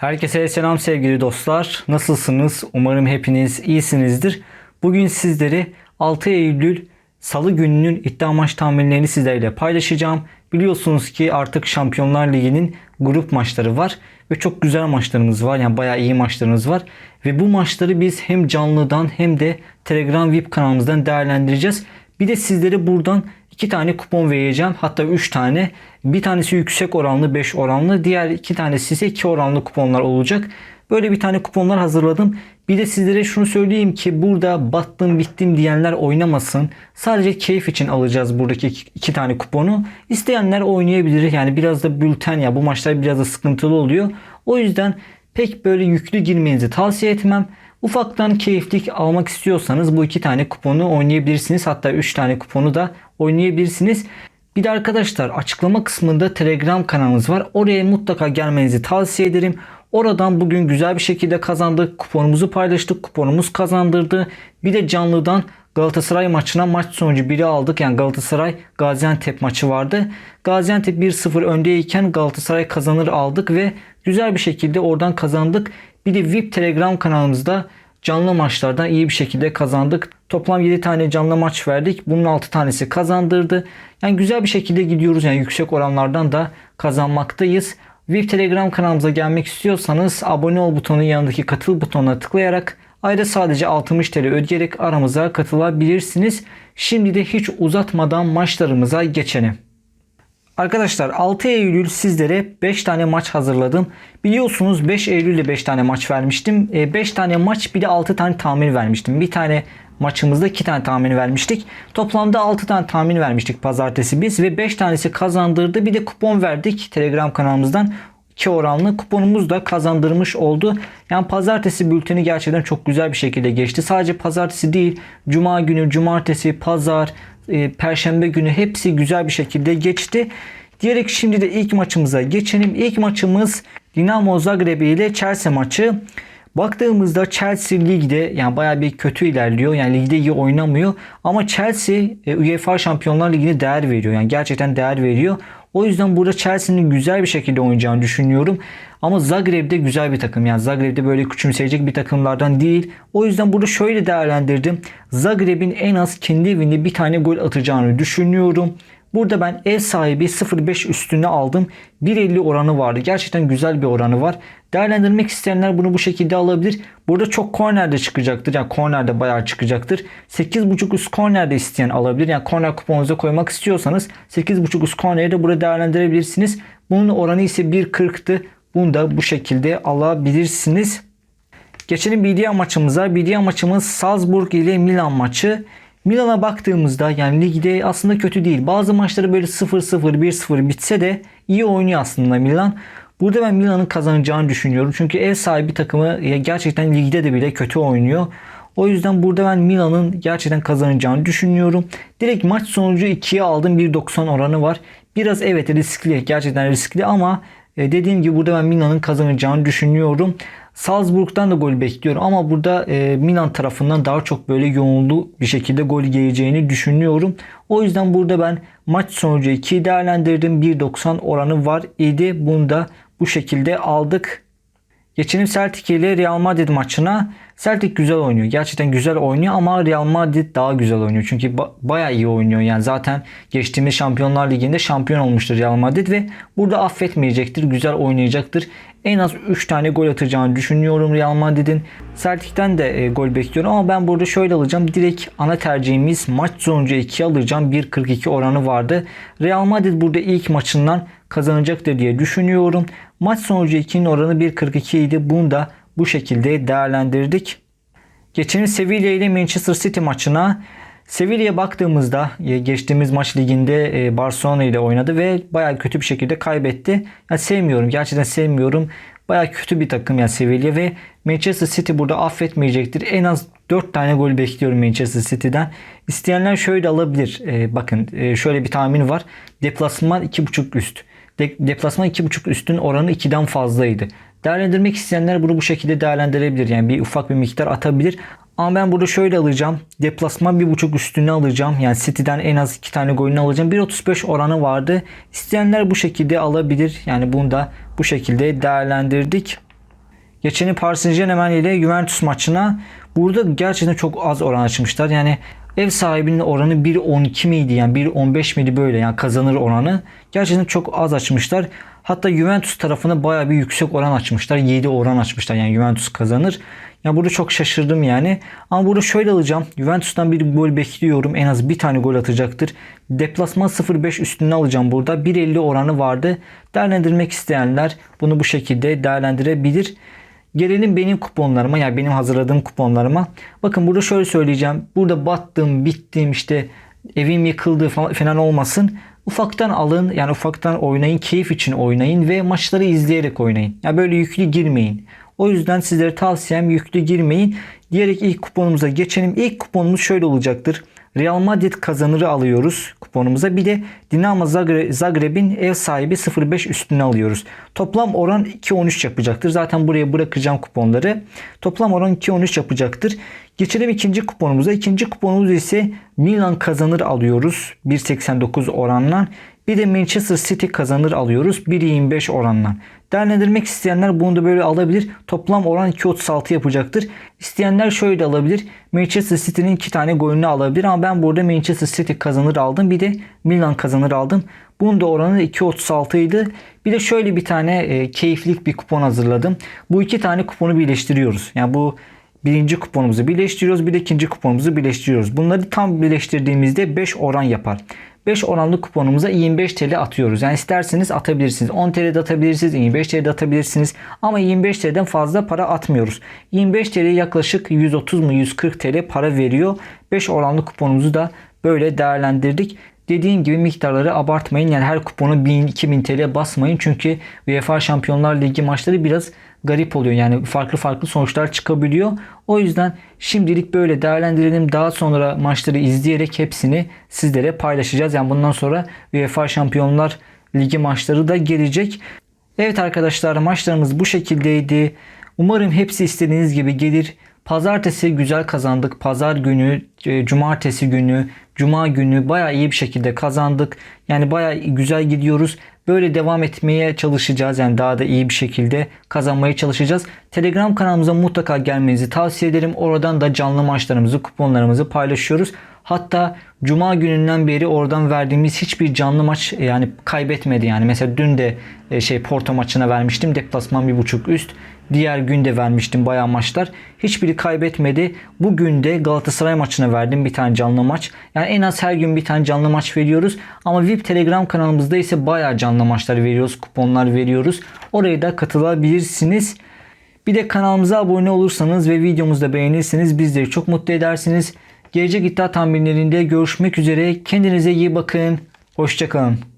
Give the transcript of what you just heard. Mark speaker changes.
Speaker 1: Herkese selam sevgili dostlar. Nasılsınız? Umarım hepiniz iyisinizdir. Bugün sizleri 6 Eylül Salı gününün iddia maç tahminlerini sizlerle paylaşacağım. Biliyorsunuz ki artık Şampiyonlar Ligi'nin grup maçları var ve çok güzel maçlarımız var. Yani bayağı iyi maçlarımız var. Ve bu maçları biz hem canlıdan hem de Telegram VIP kanalımızdan değerlendireceğiz. Bir de sizlere buradan iki tane kupon vereceğim. Hatta üç tane. Bir tanesi yüksek oranlı 5 oranlı. Diğer iki tanesi ise 2 oranlı kuponlar olacak. Böyle bir tane kuponlar hazırladım. Bir de sizlere şunu söyleyeyim ki burada battım bittim diyenler oynamasın. Sadece keyif için alacağız buradaki iki tane kuponu. İsteyenler oynayabilir. Yani biraz da bülten ya bu maçlar biraz da sıkıntılı oluyor. O yüzden pek böyle yüklü girmenizi tavsiye etmem. Ufaktan keyiflik almak istiyorsanız bu iki tane kuponu oynayabilirsiniz. Hatta üç tane kuponu da oynayabilirsiniz. Bir de arkadaşlar açıklama kısmında Telegram kanalımız var. Oraya mutlaka gelmenizi tavsiye ederim. Oradan bugün güzel bir şekilde kazandık. Kuponumuzu paylaştık. Kuponumuz kazandırdı. Bir de canlıdan Galatasaray maçına maç sonucu biri aldık. Yani Galatasaray Gaziantep maçı vardı. Gaziantep 1-0 öndeyken Galatasaray kazanır aldık ve güzel bir şekilde oradan kazandık. Bir de VIP Telegram kanalımızda canlı maçlardan iyi bir şekilde kazandık. Toplam 7 tane canlı maç verdik. Bunun 6 tanesi kazandırdı. Yani güzel bir şekilde gidiyoruz. Yani yüksek oranlardan da kazanmaktayız. VIP Telegram kanalımıza gelmek istiyorsanız abone ol butonun yanındaki katıl butonuna tıklayarak ayda sadece 60 TL ödeyerek aramıza katılabilirsiniz. Şimdi de hiç uzatmadan maçlarımıza geçelim. Arkadaşlar 6 Eylül sizlere 5 tane maç hazırladım. Biliyorsunuz 5 Eylül'de 5 tane maç vermiştim. 5 tane maç bir de 6 tane tahmin vermiştim. Bir tane maçımızda 2 tane tahmin vermiştik. Toplamda 6 tane tahmin vermiştik pazartesi biz ve 5 tanesi kazandırdı. Bir de kupon verdik Telegram kanalımızdan. 2 oranlı kuponumuz da kazandırmış oldu. Yani pazartesi bülteni gerçekten çok güzel bir şekilde geçti. Sadece pazartesi değil, cuma günü, cumartesi, pazar, e, perşembe günü hepsi güzel bir şekilde geçti. Diyerek şimdi de ilk maçımıza geçelim. İlk maçımız Dinamo Zagreb ile Chelsea maçı. Baktığımızda Chelsea ligde yani bayağı bir kötü ilerliyor. Yani ligde iyi oynamıyor. Ama Chelsea e, UEFA Şampiyonlar Ligi'ne değer veriyor. Yani gerçekten değer veriyor. O yüzden burada Chelsea'nin güzel bir şekilde oynayacağını düşünüyorum. Ama Zagreb'de güzel bir takım. Yani Zagreb'de böyle küçümseyecek bir takımlardan değil. O yüzden burada şöyle değerlendirdim. Zagreb'in en az kendi evinde bir tane gol atacağını düşünüyorum. Burada ben ev sahibi 0.5 üstüne aldım. 1.50 oranı vardı. Gerçekten güzel bir oranı var. Değerlendirmek isteyenler bunu bu şekilde alabilir. Burada çok kornerde çıkacaktır. Yani kornerde bayağı çıkacaktır. 8.5 üst kornerde isteyen alabilir. Yani korner kuponunuza koymak istiyorsanız 8.5 üst korneri de burada değerlendirebilirsiniz. Bunun oranı ise 1.40'tı. Bunu da bu şekilde alabilirsiniz. Geçelim diğer maçımıza. Diğer maçımız Salzburg ile Milan maçı. Milan'a baktığımızda yani ligde aslında kötü değil. Bazı maçları böyle 0-0, 1-0 bitse de iyi oynuyor aslında Milan. Burada ben Milan'ın kazanacağını düşünüyorum. Çünkü ev sahibi takımı gerçekten ligde de bile kötü oynuyor. O yüzden burada ben Milan'ın gerçekten kazanacağını düşünüyorum. Direkt maç sonucu 2'ye aldım. 1.90 oranı var. Biraz evet riskli. Gerçekten riskli ama e, dediğim gibi burada ben Milan'ın kazanacağını düşünüyorum. Salzburg'dan da gol bekliyorum ama burada e, Milan tarafından daha çok böyle yoğunlu bir şekilde gol geleceğini düşünüyorum. O yüzden burada ben maç sonucu 2'yi değerlendirdim. 1.90 oranı var idi. Bunu da bu şekilde aldık. Geçelim Celtic ile Real Madrid maçına. Celtic güzel oynuyor. Gerçekten güzel oynuyor ama Real Madrid daha güzel oynuyor. Çünkü ba- bayağı iyi oynuyor. Yani zaten geçtiğimiz Şampiyonlar Ligi'nde şampiyon olmuştur Real Madrid ve burada affetmeyecektir. Güzel oynayacaktır. En az 3 tane gol atacağını düşünüyorum Real Madrid'in. Celtic'ten de e, gol bekliyorum ama ben burada şöyle alacağım. Direkt ana tercihimiz maç sonucu 2 alacağım. 1.42 oranı vardı. Real Madrid burada ilk maçından kazanacaktır diye düşünüyorum. Maç sonucu 2'nin oranı 1.42 idi. Bunu da bu şekilde değerlendirdik. Geçelim Sevilla ile Manchester City maçına. Sevilla'ya baktığımızda e, geçtiğimiz maç liginde e, Barcelona ile oynadı ve bayağı kötü bir şekilde kaybetti. Yani sevmiyorum. Gerçekten sevmiyorum. Bayağı kötü bir takım yani Sevilla ve Manchester City burada affetmeyecektir. En az 4 tane gol bekliyorum Manchester City'den. İsteyenler şöyle alabilir. E, bakın şöyle bir tahmin var. Deplasman 2.5 üst. De, deplasman 2.5 üstün oranı 2'den fazlaydı. Değerlendirmek isteyenler bunu bu şekilde değerlendirebilir. Yani bir ufak bir miktar atabilir. Ama ben burada şöyle alacağım. Deplasman 1.5 üstüne alacağım. Yani City'den en az 2 tane golünü alacağım. 1.35 oranı vardı. İsteyenler bu şekilde alabilir. Yani bunu da bu şekilde değerlendirdik. Geçeni Paris Saint Germain ile Juventus maçına burada gerçekten çok az oran açmışlar. Yani ev sahibinin oranı 1.12 miydi yani 1.15 miydi böyle yani kazanır oranı. Gerçekten çok az açmışlar. Hatta Juventus tarafına baya bir yüksek oran açmışlar. 7 oran açmışlar yani Juventus kazanır. Ya burada çok şaşırdım yani. Ama burada şöyle alacağım. Juventus'tan bir gol bekliyorum. En az bir tane gol atacaktır. Deplasman 0.5 üstüne alacağım burada. 1.50 oranı vardı. Değerlendirmek isteyenler bunu bu şekilde değerlendirebilir. Gelelim benim kuponlarıma yani benim hazırladığım kuponlarıma. Bakın burada şöyle söyleyeceğim. Burada battım, bittim işte evim yıkıldı falan, olmasın. Ufaktan alın yani ufaktan oynayın, keyif için oynayın ve maçları izleyerek oynayın. Yani böyle yüklü girmeyin. O yüzden sizlere tavsiyem yüklü girmeyin. Diyerek ilk kuponumuza geçelim. İlk kuponumuz şöyle olacaktır. Real Madrid kazanırı alıyoruz kuponumuza. Bir de Dinamo Zagre- Zagreb'in ev sahibi 0.5 üstüne alıyoruz. Toplam oran 2.13 yapacaktır. Zaten buraya bırakacağım kuponları. Toplam oran 2.13 yapacaktır. Geçelim ikinci kuponumuza. İkinci kuponumuz ise Milan kazanır alıyoruz. 1.89 oranla. Bir de Manchester City kazanır alıyoruz. 1.25 oranla. Değerlendirmek isteyenler bunu da böyle alabilir. Toplam oran 2.36 yapacaktır. İsteyenler şöyle de alabilir. Manchester City'nin 2 tane golünü alabilir ama ben burada Manchester City kazanır aldım. Bir de Milan kazanır aldım. Bunun da oranı 2.36 idi. Bir de şöyle bir tane e, keyiflik bir kupon hazırladım. Bu iki tane kuponu birleştiriyoruz. Yani bu birinci kuponumuzu birleştiriyoruz. Bir de ikinci kuponumuzu birleştiriyoruz. Bunları tam birleştirdiğimizde 5 oran yapar. 5 oranlı kuponumuza 25 TL atıyoruz. Yani isterseniz atabilirsiniz. 10 TL de atabilirsiniz. 25 TL de atabilirsiniz. Ama 25 TL'den fazla para atmıyoruz. 25 TL yaklaşık 130 mu 140 TL para veriyor. 5 oranlı kuponumuzu da böyle değerlendirdik. Dediğim gibi miktarları abartmayın. Yani her kuponu 1000-2000 TL basmayın. Çünkü UEFA Şampiyonlar Ligi maçları biraz garip oluyor. Yani farklı farklı sonuçlar çıkabiliyor. O yüzden şimdilik böyle değerlendirelim. Daha sonra maçları izleyerek hepsini sizlere paylaşacağız. Yani bundan sonra UEFA Şampiyonlar Ligi maçları da gelecek. Evet arkadaşlar maçlarımız bu şekildeydi. Umarım hepsi istediğiniz gibi gelir. Pazartesi güzel kazandık. Pazar günü, e, cumartesi günü, cuma günü bayağı iyi bir şekilde kazandık. Yani bayağı güzel gidiyoruz. Böyle devam etmeye çalışacağız. Yani daha da iyi bir şekilde kazanmaya çalışacağız. Telegram kanalımıza mutlaka gelmenizi tavsiye ederim. Oradan da canlı maçlarımızı, kuponlarımızı paylaşıyoruz. Hatta cuma gününden beri oradan verdiğimiz hiçbir canlı maç yani kaybetmedi yani. Mesela dün de e, şey Porto maçına vermiştim. Deplasman bir buçuk üst. Diğer günde vermiştim bayağı maçlar. Hiçbiri kaybetmedi. Bugün de Galatasaray maçına verdim bir tane canlı maç. Yani en az her gün bir tane canlı maç veriyoruz. Ama VIP Telegram kanalımızda ise bayağı canlı maçlar veriyoruz. Kuponlar veriyoruz. Oraya da katılabilirsiniz. Bir de kanalımıza abone olursanız ve videomuzu da beğenirseniz bizleri çok mutlu edersiniz. Gelecek iddia tahminlerinde görüşmek üzere. Kendinize iyi bakın. Hoşçakalın.